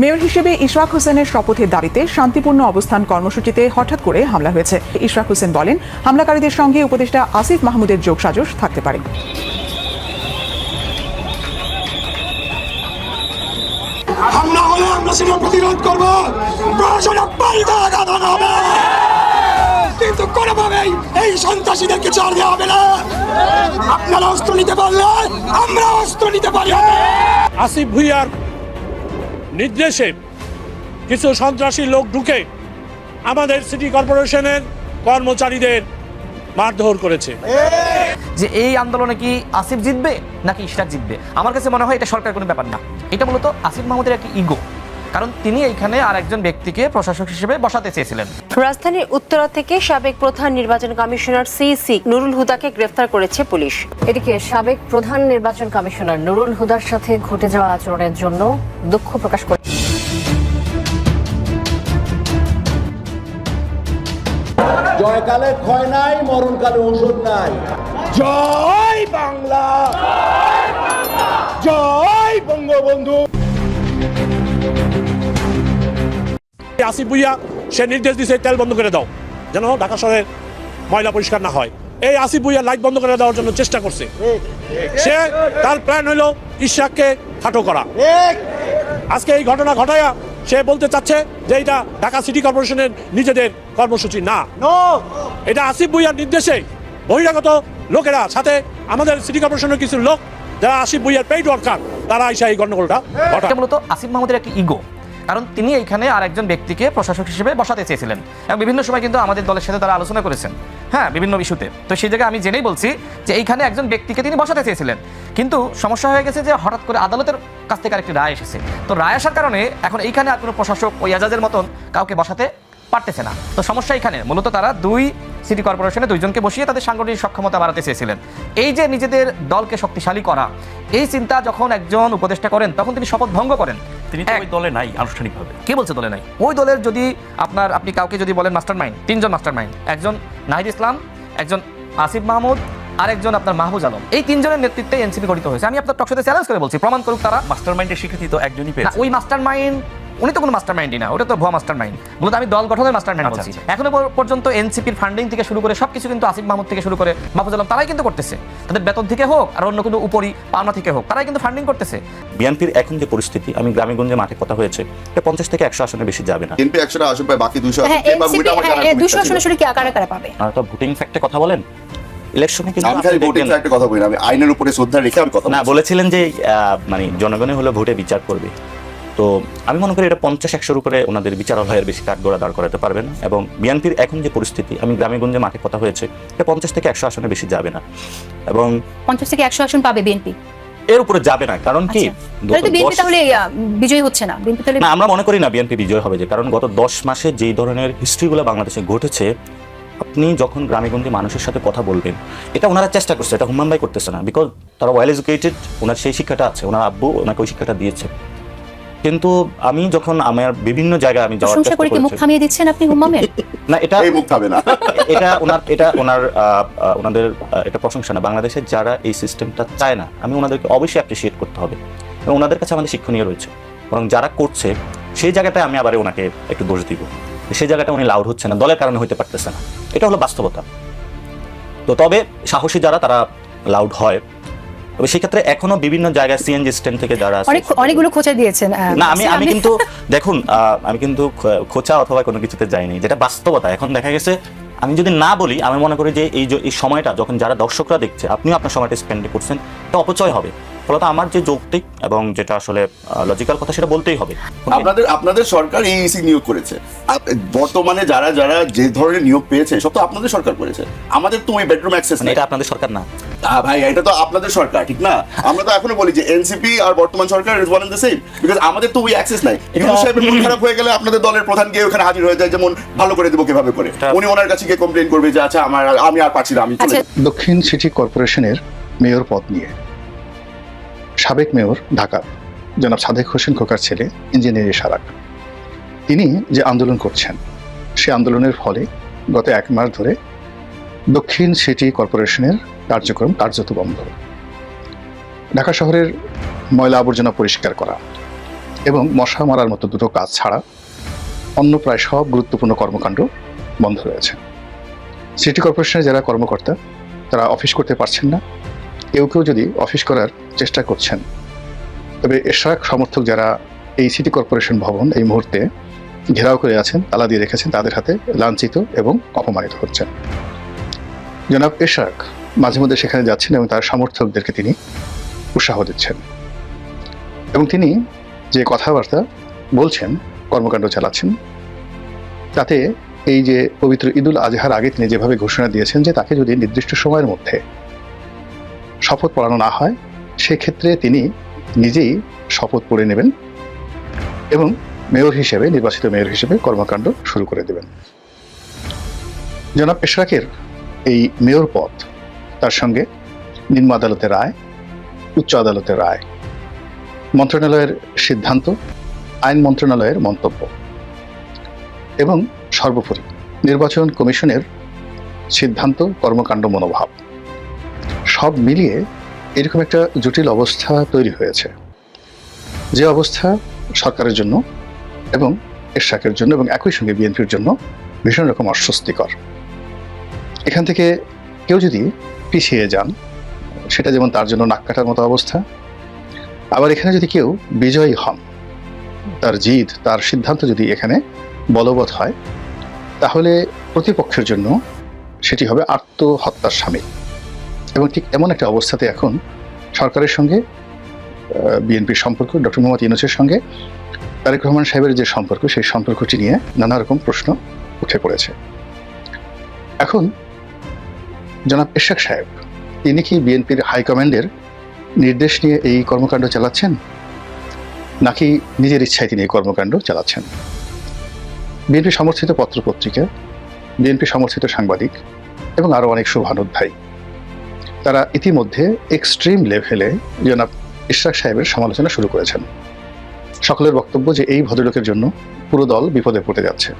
Mayor হিসেবে ইশরাক হোসেনের শপথের দাবিতে শান্তিপূর্ণ অবস্থান কর্মসূচিতে হঠাৎ করে হামলা হয়েছে। ইশরাক হোসেন বলেন হামলাকারীদের সঙ্গে উপদেষ্টা আসিফ মাহমুদের যোগসাজশ থাকতে পারে। হামলা হলে আমরা সেটা প্রতিরোধ করব। প্রশাসনে পাল্টা আঘাত হবে। কিন্তু কোনোভাবেই এই সন্ত্রাসীদেরকে ছাড় দেওয়া হবে না। আপনারা অস্ত্র নিতে পারলে আমরা অস্ত্র নিতে পারি। আসিফ ভুইয়ার নির্দেশে কিছু সন্ত্রাসী লোক ঢুকে আমাদের সিটি কর্পোরেশনের কর্মচারীদের মারধর করেছে। যে এই আন্দোলনে কি আসিফ জিতবে নাকি ইশরাক জিতবে? আমার কাছে মনে হয় এটা সরকার কোনো ব্যাপার না। এটা মূলত আসিফ মাহমুদের একটা ইগো। কারণ তিনি এইখানে আর একজন ব্যক্তিকে প্রশাসক হিসেবে বসাতে চেয়েছিলেন। রাজধানীর উত্তরা থেকে সাবেক প্রধান নির্বাচন কমিশনার সিসি নুরুল হুদাকে গ্রেফতার করেছে পুলিশ। এদিকে সাবেক প্রধান নির্বাচন কমিশনার নুরুল হুদার সাথে ঘটে যাওয়া আচরণের জন্য দুঃখ প্রকাশ করে। জয়কালে ক্ষয় নাই মরণকালে ওষুধ নাই। জয় বাংলা! জয় বঙ্গবন্ধু! আসিফ ভুইয়া সে নির্দেশ দিছে তেল বন্ধ করে দাও। যেন ঢাকা শহরের ময়লা পরিষ্কার না হয়। এই আসিফ ভুইয়া লাইট বন্ধ করে দেওয়ার জন্য চেষ্টা করছে। সে তার প্ল্যান হলো ইশাককে খাটো করা। আজকে এই ঘটনা ঘটায়া সে বলতে চাচ্ছে যে এটা ঢাকা সিটি কর্পোরেশনের নিজেদের কর্মসূচি না। এটা আসিফ ভুইয়ার নির্দেশে বহিরাগত লোকেরা সাথে আমাদের সিটি কর্পোরেশনের কিছু লোক যারা আসিফ ভুইয়ার পেইড ওয়ার্কার তারা এসে এই গন্ডগোলটা ঘটায়। মূলত আসিফ মাহমুদের একটি ইগো কারণ তিনি এইখানে আর একজন ব্যক্তিকে প্রশাসক হিসেবে বসাতে চেয়েছিলেন। এবং বিভিন্ন সময় কিন্তু আমাদের দলের সাথে তারা আলোচনা করেছেন। হ্যাঁ বিভিন্ন ইস্যুতে। তো সেই জায়গায় আমি জেনেই বলছি যে এইখানে একজন ব্যক্তিকে তিনি বসাতে চেয়েছিলেন। কিন্তু সমস্যা হয়ে গেছে যে হঠাৎ করে আদালতের কাছ থেকে আরেকটি রায় এসেছে। তো রায় আসার কারণে এখন এইখানে আর কোনো প্রশাসক ওই আজাজের মতন কাউকে বসাতে পারতেছে না। তো সমস্যা এখানে। মূলত তারা দুই সিটি কর্পোরেশনে দুইজনকে বসিয়ে তাদের সাংগঠনিক সক্ষমতা বাড়াতে চেয়েছিলেন। এই যে নিজেদের দলকে শক্তিশালী করা এই চিন্তা যখন একজন উপদেষ্টা করেন তখন তিনি শপথ ভঙ্গ করেন। তিনি ওই দলে নাই আনুষ্ঠানিকভাবে। কে বলছে দলে নাই? ওই দলের যদি আপনার আপনি কাউকে যদি বলেন মাস্টার মাইন্ড তিনজন মাস্টার মাইন্ড একজন নাহিদ ইসলাম একজন আসিফ মাহমুদ আর একজন আপনার মাহবুজ আলম। এই তিনজনের নেতৃত্বে এনসিপি গঠিত হয়েছে। আমি আপনার টকশোতে চ্যালেঞ্জ করে বলছি প্রমাণ করুক তারা। মাস্টার মাইন্ডের স্বীকৃতি তো একজনই পেয়েছে। ওই মাস্টার মাইন্ড উনি তো কোনো মাস্টার মাইন্ডই না ওটা তো ভুয়া মাস্টার মাইন্ড মূলত আমি দল গঠনের মাস্টার মাইন্ড আচ্ছা, বলছি। আচ্ছা। এখনও পর্যন্ত এনসিপির ফান্ডিং থেকে শুরু করে সবকিছু কিন্তু আসিফ মাহমুদ থেকে শুরু করে মাহফুজ আলম তারাই কিন্তু করতেছে। তাদের বেতন থেকে হোক আর অন্য কোনো উপরি পাওনা থেকে হোক তারাই কিন্তু ফান্ডিং করতেছে। বিএনপির এখন যে পরিস্থিতি আমি গ্রামেগঞ্জে মাঠে কথা হয়েছে এটা পঞ্চাশ থেকে একশো আসনে বেশি যাবে না। বিএনপি একশোটা আসন পায় বাকি দুশো দুশো আসনে আসলে কি আকারে আকারে পাবে? আর তো ভোটিং ফ্যাক্টে কথা বলেন? ইলেকশনে কিন্তু আমি খালি ভোটিং দেখবেন- কথা বলি আমি আইনের উপরে শ্রদ্ধা রেখে আমি কথা না বলেছিলেন যে আহ, মানে জনগণে হলে ভোটে বিচার করবে। তো আমি মনে করি এটা পঞ্চাশ একশোর উপরে ওনাদের বিচারালয়ের বেশি কাঠগড়া দাঁড় করাতে পারবে না। এবং বিএনপির এখন যে পরিস্থিতি আমি গ্রামেগঞ্জে মাঠে কথা হয়েছে এটা পঞ্চাশ থেকে একশো আসনে বেশি যাবে না। এবং পঞ্চাশ থেকে একশো আসন পাবে বিএনপি? এর উপরে যাবে না কারণ কি? তাহলে আহ, বিজয়ী হচ্ছে না। না আমরা মনে করি না বিএনপি বিজয় হবে যে কারণ গত দশ মাসে যেই ধরনের হিস্ট্রিগুলো বাংলাদেশে ঘটেছে আপনি যখন গ্রামেগঞ্জে মানুষের সাথে কথা বলবেন এটা ওনারা চেষ্টা করছে এটা হুমান ভাই করতেছে না। বিকজ তারা ওয়েল এডুকেটেড ওনার সেই শিক্ষাটা আছে ওনার আব্বু ওনাকে ওই শিক্ষাটা দিয়েছে। কিন্তু আমি যখন আমার বিভিন্ন জায়গায় আমি যাওয়ার চেষ্টা করে কি মুখ করেছি থামিয়ে দিচ্ছেন আপনি হুম্মামের না এটা এই মুখ খাবে না। এটা ওনার এটা ওনার ওনাদের এটা প্রশংসা না। বাংলাদেশের যারা এই সিস্টেমটা চায় না আমি ওনাদেরকে অবশ্যই অ্যাপ্রিসিয়েট করতে হবে। এবং ওনাদের কাছে আমাদের শিক্ষণীয় রয়েছে। বরং যারা করছে সেই জায়গাটায় আমি আবার ওনাকে একটু দোষ দিব। সেই জায়গাটা উনি লাউড হচ্ছে না দলের কারণে হইতে পারতেছে না। এটা হলো বাস্তবতা। তো তবে সাহসী যারা তারা লাউড হয়। তবে সেক্ষেত্রে এখনও বিভিন্ন জায়গায় সিএনজি স্ট্যান্ড থেকে যারা আছে অনেক অনেকগুলো খোঁচা দিয়েছেন না আমি আমি কিন্তু দেখুন আমি কিন্তু খোঁচা অথবা কোনো কিছুতে যাইনি যেটা বাস্তবতা। এখন দেখা গেছে আমি যদি না বলি আমি মনে করি যে এই যে এই সময়টা যখন যারা দর্শকরা দেখছে আপনিও আপনার সময়টা স্পেন্ড করছেন এটা অপচয় হবে। ফলত আমার যে যৌক্তিক এবং যেটা আসলে লজিক্যাল কথা সেটা বলতেই হবে। আপনাদের আপনাদের সরকার এই ইসি নিয়োগ করেছে। বর্তমানে যারা যারা যে ধরনের নিয়োগ পেয়েছে সব তো আপনাদের সরকার করেছে। আমাদের তো ওই বেডরুম অ্যাক্সেস মানে নেই। এটা আপনাদের সরকার না। ভাই এটা তো আপনাদের সরকার ঠিক না? আমরা তো এখনও বলি যে এনসিপি আর বর্তমান সরকার is one the same because আমাদের তো ওই অ্যাক্সেস নাই। ইউনুস সাহেবের মন খারাপ হয়ে গেলে আপনাদের দলের প্রধান গিয়ে ওখানে হাজির হয়ে যায় যেমন ভালো করে দেবো কীভাবে করে। উনি ওনার কাছে গিয়ে কমপ্লেন করবে যে আচ্ছা আমার আমি আর পারছি না আমি আচ্ছা। দক্ষিণ সিটি কর্পোরেশনের মেয়র পদ নিয়ে সাবেক মেয়র ঢাকা, জনাব সাদেক হোসেন খোকার ছেলে, ইঞ্জিনিয়ার ইশারাক। তিনি যে আন্দোলন করছেন, সে আন্দোলনের ফলে গত এক মাস ধরে দক্ষিণ সিটি কর্পোরেশনের কার্যক্রম কার্যত বন্ধ। ঢাকা শহরের ময়লা আবর্জনা পরিষ্কার করা এবং মশা মারার মতো দুটো কাজ ছাড়া অন্য প্রায় সব গুরুত্বপূর্ণ কর্মকাণ্ড বন্ধ রয়েছে। সিটি কর্পোরেশনের যারা কর্মকর্তা, তারা অফিস করতে পারছেন না। কেউ কেউ যদি অফিস করার চেষ্টা করছেন, তবে এশরাক সমর্থক যারা এই সিটি কর্পোরেশন ভবন এই মুহূর্তে ঘেরাও করে আছেন, তালা দিয়ে রেখেছেন, তাদের হাতে লাঞ্ছিত এবং অপমানিত হচ্ছেন জনাব এশরাক মাঝে মধ্যে সেখানে যাচ্ছেন এবং তার সমর্থকদেরকে তিনি উৎসাহ দিচ্ছেন। এবং তিনি যে কথাবার্তা বলছেন, কর্মকাণ্ড চালাচ্ছেন, তাতে এই যে পবিত্র ঈদুল আজহার আগে তিনি যেভাবে ঘোষণা দিয়েছেন যে তাকে যদি নির্দিষ্ট সময়ের মধ্যে শপথ পড়ানো না হয়, সেক্ষেত্রে তিনি নিজেই শপথ পড়ে নেবেন এবং মেয়র হিসেবে, নির্বাচিত মেয়র হিসেবে কর্মকাণ্ড শুরু করে দেবেন। জনাব এশরাকের এই মেয়র পদ, তার সঙ্গে নিম্ন আদালতের রায়, উচ্চ আদালতের রায়, মন্ত্রণালয়ের সিদ্ধান্ত, আইন মন্ত্রণালয়ের মন্তব্য এবং সর্বোপরি নির্বাচন কমিশনের সিদ্ধান্ত, কর্মকাণ্ড মনোভাব। সব মিলিয়ে এরকম একটা জটিল অবস্থা তৈরি হয়েছে। যে অবস্থা সরকারের জন্য এবং এরশাকের জন্য এবং একই সঙ্গে বিএনপির জন্য ভীষণ রকম অস্বস্তিকর। এখান থেকে কেউ যদি পিছিয়ে যান, সেটা যেমন তার জন্য নাক কাটার মতো অবস্থা, আবার এখানে যদি কেউ বিজয়ী হন, তার জিদ, তার সিদ্ধান্ত যদি এখানে বলবৎ হয়, তাহলে প্রতিপক্ষের জন্য সেটি হবে আত্মহত্যার সামিল। এবং ঠিক এমন একটা অবস্থাতে এখন সরকারের সঙ্গে বিএনপির সম্পর্ক, ডক্টর মোহাম্মদ ইউনুসের সঙ্গে তারেক রহমান সাহেবের যে সম্পর্ক, সেই সম্পর্কটি নিয়ে নানা রকম প্রশ্ন উঠে পড়েছে। এখন জনাব ইশাক সাহেব, তিনি কি বিএনপির হাইকমান্ডের নির্দেশ নিয়ে এই কর্মকাণ্ড চালাচ্ছেন? নাকি নিজের ইচ্ছায় তিনি এই কর্মকাণ্ড চালাচ্ছেন? বিএনপি সমর্থিত পত্রপত্রিকা, বিএনপি সমর্থিত সাংবাদিক এবং আরও অনেক শুভানুধ্যায়ী। তারা ইতিমধ্যে এক্সট্রিম লেভেলে জনাব ইশরাক সাহেবের সমালোচনা শুরু করেছেন। সকলের বক্তব্য যে এই ভদ্রলোকের জন্য পুরো দল বিপদে পড়তে যাচ্ছে।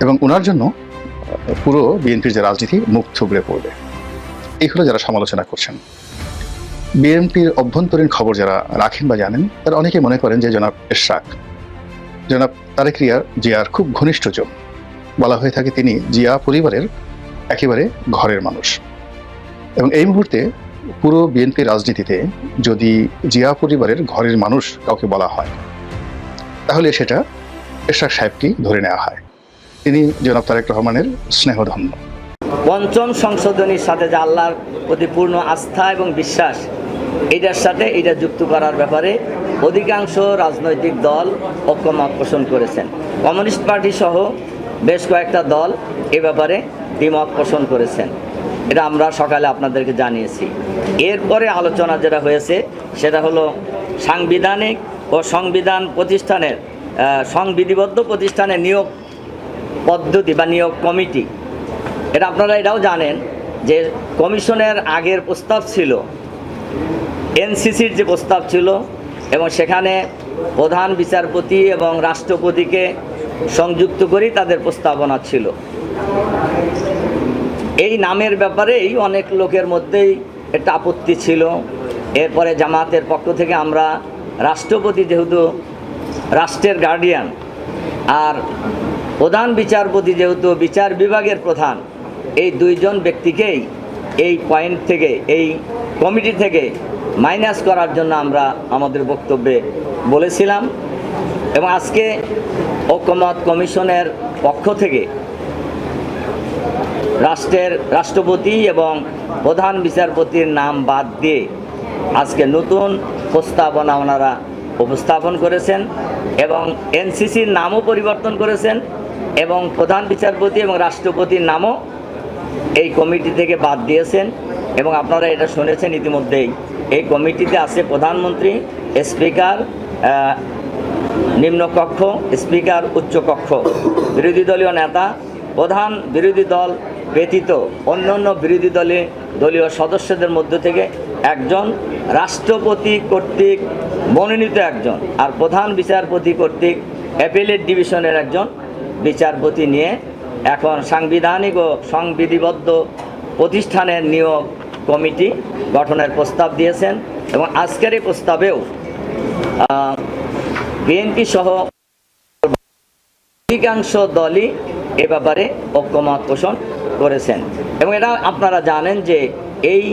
এবং ওনার জন্য, পুরো বিএনপির যে রাজনীতি মুখ থুবড়ে পড়বে। এই হলো যারা সমালোচনা করছেন। বিএনপির অভ্যন্তরীণ খবর যারা রাখেন বা জানেন, তারা অনেকে মনে করেন যে জনাব ইশরাক, জনাব তারেক রিয়ার জিয়ার খুব ঘনিষ্ঠ ঘনিষ্ঠজন বলা হয়ে থাকে তিনি জিয়া পরিবারের একেবারে ঘরের মানুষ। এবং এই মুহূর্তে পুরো বিএনপি রাজনীতিতে যদি জিয়া পরিবারের ঘরের মানুষ কাউকে বলা হয়, তাহলে সেটা এরশাদ সাহেবকেই ধরে নেওয়া হয়। তিনি জনাব তারেক রহমানের স্নেহধন্য। পঞ্চম সংশোধনীর সাথে যে আল্লাহর প্রতি পূর্ণ আস্থা এবং বিশ্বাস, এটার সাথে এটা যুক্ত করার ব্যাপারে অধিকাংশ রাজনৈতিক দল ঐক্যমত পোষণ করেছেন। কমিউনিস্ট পার্টি সহ বেশ কয়েকটা দল এ ব্যাপারে দ্বিমত পোষণ করেছেন। এটা আমরা সকালে আপনাদেরকে জানিয়েছি। এরপরে আলোচনা যেটা হয়েছে, সেটা হলো সাংবিধানিক ও সংবিধান প্রতিষ্ঠানের সংবিধিবদ্ধ প্রতিষ্ঠানের নিয়োগ পদ্ধতি বা নিয়োগ কমিটি। এটা আপনারা এটাও জানেন যে কমিশনের আগের প্রস্তাব ছিল, এনসিসির যে প্রস্তাব ছিল এবং সেখানে প্রধান বিচারপতি এবং রাষ্ট্রপতিকে সংযুক্ত করেই তাদের প্রস্তাবনা ছিল। এই নামের ব্যাপারেই অনেক লোকের মধ্যেই একটা আপত্তি ছিল। এরপরে জামাতের পক্ষ থেকে আমরা রাষ্ট্রপতি যেহেতু রাষ্ট্রের গার্ডিয়ান আর প্রধান বিচারপতি যেহেতু বিচার বিভাগের প্রধান, এই দুইজন ব্যক্তিকেই এই পয়েন্ট থেকে, এই কমিটি থেকে মাইনাস করার জন্য আমরা আমাদের বক্তব্যে বলেছিলাম। এবং আজকে ঐক্যমত কমিশনের পক্ষ থেকে রাষ্ট্রের রাষ্ট্রপতি এবং প্রধান বিচারপতির নাম বাদ দিয়ে আজকে নতুন প্রস্তাবনা ওনারা উপস্থাপন করেছেন এবং এনসিসির নামও পরিবর্তন করেছেন এবং প্রধান বিচারপতি এবং রাষ্ট্রপতির নামও এই কমিটি থেকে বাদ দিয়েছেন এবং আপনারা এটা শুনেছেন ইতিমধ্যেই। এই কমিটিতে আছে প্রধানমন্ত্রী, স্পিকার নিম্নকক্ষ, স্পিকার, উচ্চকক্ষ, বিরোধী দলীয় নেতা, প্রধান বিরোধী দল ব্যতীত অন্যান্য বিরোধী দলে, দলীয় সদস্যদের মধ্য থেকে একজন রাষ্ট্রপতি কর্তৃক মনোনীত একজন আর প্রধান বিচারপতি কর্তৃক অ্যাপেলেট ডিভিশনের একজন বিচারপতি নিয়ে এখন সাংবিধানিক ও সংবিধিবদ্ধ প্রতিষ্ঠানের নিয়োগ কমিটি গঠনের প্রস্তাব দিয়েছেন এবং আজকের এই প্রস্তাবেও বিএনপি সহ অধিকাংশ দলই এ ব্যাপারে ঐক্যমত পোষণ করেছেন। এবং এটা আপনারা জানেন যে এই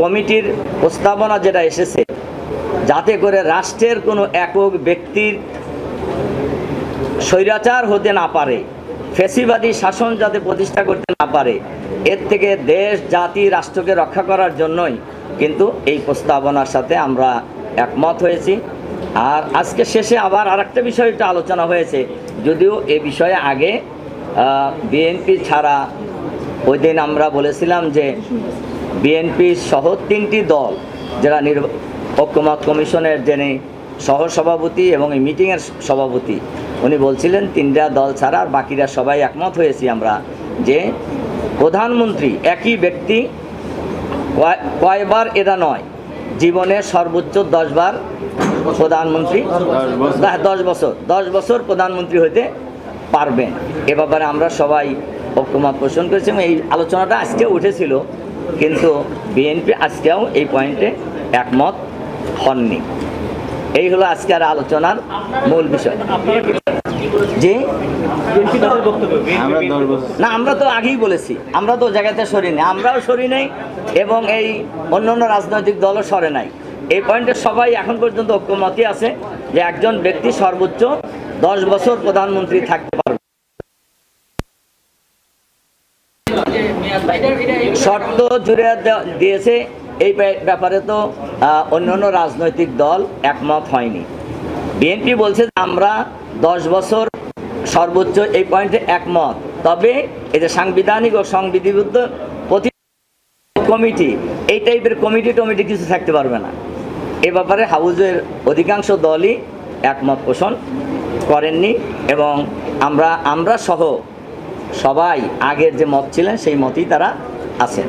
কমিটির প্রস্তাবনা যেটা এসেছে, যাতে করে রাষ্ট্রের কোনো একক ব্যক্তির স্বৈরাচার হতে না পারে, ফেসিবাদী শাসন যাতে প্রতিষ্ঠা করতে না পারে, এর থেকে দেশ, জাতি, রাষ্ট্রকে রক্ষা করার জন্যই কিন্তু এই প্রস্তাবনার সাথে আমরা একমত হয়েছি। আর আজকে শেষে আবার আরেকটা বিষয় একটু আলোচনা হয়েছে যদিও এ বিষয়ে আগে বিএনপি ছাড়া ওই দিন আমরা বলেছিলাম যে বিএনপি সহ তিনটি দল, যারা নির্ব, ঐক্যমত কমিশনের যিনি সহসভাপতি এবং এই মিটিংয়ের সভাপতি, উনি বলছিলেন, তিনটা দল ছাড়া আর বাকিরা সবাই একমত হয়েছি আমরা যে প্রধানমন্ত্রী একই ব্যক্তি, কয়- কয়বার এরা নয়, জীবনে সর্বোচ্চ দশবার প্রধানমন্ত্রী? দশ বছর। দশ বছর প্রধানমন্ত্রী হতে পারবেন এ ব্যাপারে আমরা সবাই ঐক্যমত পোষণ করেছি এবং এই আলোচনাটা আজকেও উঠেছিল। কিন্তু বিএনপি আজকেও এই পয়েন্টে একমত হননি। এই হলো আজকের আলোচনার মূল বিষয়। যে না আমরা তো আগেই বলেছি। আমরা তো জায়গাতে সরি নেই আমরাও সরি নেই এবং এই অন্যান্য রাজনৈতিক দলও সরে নাই। এই পয়েন্টে সবাই এখন পর্যন্ত ঐক্যমতই আছে যে একজন ব্যক্তি সর্বোচ্চ দশ বছর প্রধানমন্ত্রী থাকতে পারবে। শর্ত জুড়ে দিয়েছে, এই ব্যাপারে- তো অন্যান্য রাজনৈতিক দল একমত হয়নি। বিএনপি বলছে আমরা দশ বছর সর্বোচ্চ এই পয়েন্টে একমত। তবে যে সাংবিধানিক ও সংবিধিবদ্ধ প্রতি কমিটি, এই টাইপের কমিটি টমিটি কিছু থাকতে পারবে না। এ ব্যাপারে হাউজের অধিকাংশ দলই একমত পোষণ করেননি এবং আমরা আমরা সহ সবাই আগের যে মত ছিলেন, সেই মতই তারা আছেন।